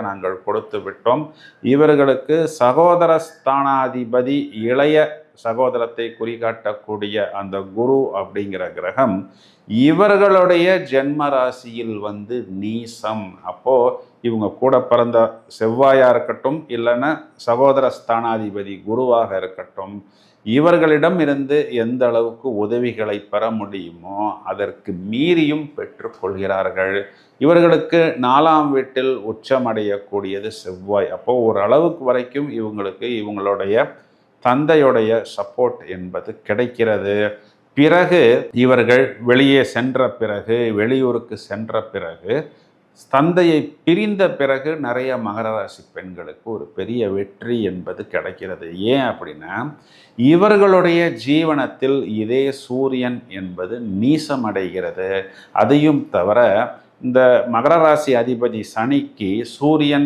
நாங்கள் கொடுத்து விட்டோம் இவர்களுக்கு சகோதர ஸ்தானாதிபதி இளைய சகோதரத்தை குறிகாட்டக்கூடிய அந்த குரு அப்படிங்கிற கிரகம் இவர்களுடைய ஜென்ம ராசியில் வந்து நீசம். அப்போ இவங்க கூட பிறந்த செவ்வாயா இருக்கட்டும் இல்லைன்னா சகோதர ஸ்தானாதிபதி குருவாக இருக்கட்டும் இவர்களிடம் இருந்து எந்த அளவுக்கு உதவிகளை பெற முடியுமோ அதற்கு மீறியும் பெற்றுக்கொள்கிறார்கள் இவர்களுக்கு நாலாம் வீட்டில் உச்சமடையக்கூடியது செவ்வாய். அப்போ ஓரளவுக்கு வரைக்கும் இவங்களுக்கு இவங்களுடைய தந்தையுடைய சப்போர்ட் என்பது கிடைக்கிறது. பிறகு இவர்கள் வெளியே சென்ற பிறகு வெளியூருக்கு சென்ற பிறகு தந்தையை பிரிந்த பிறகு நிறைய மகர ராசி பெண்களுக்கு ஒரு பெரிய வெற்றி என்பது கிடைக்கிறது. ஏன் அப்படின்னா இவர்களுடைய ஜீவனத்தில் இதே சூரியன் என்பது நீசமடைகிறது. அதையும் தவிர இந்த மகர ராசி அதிபதி சனிக்கு சூரியன்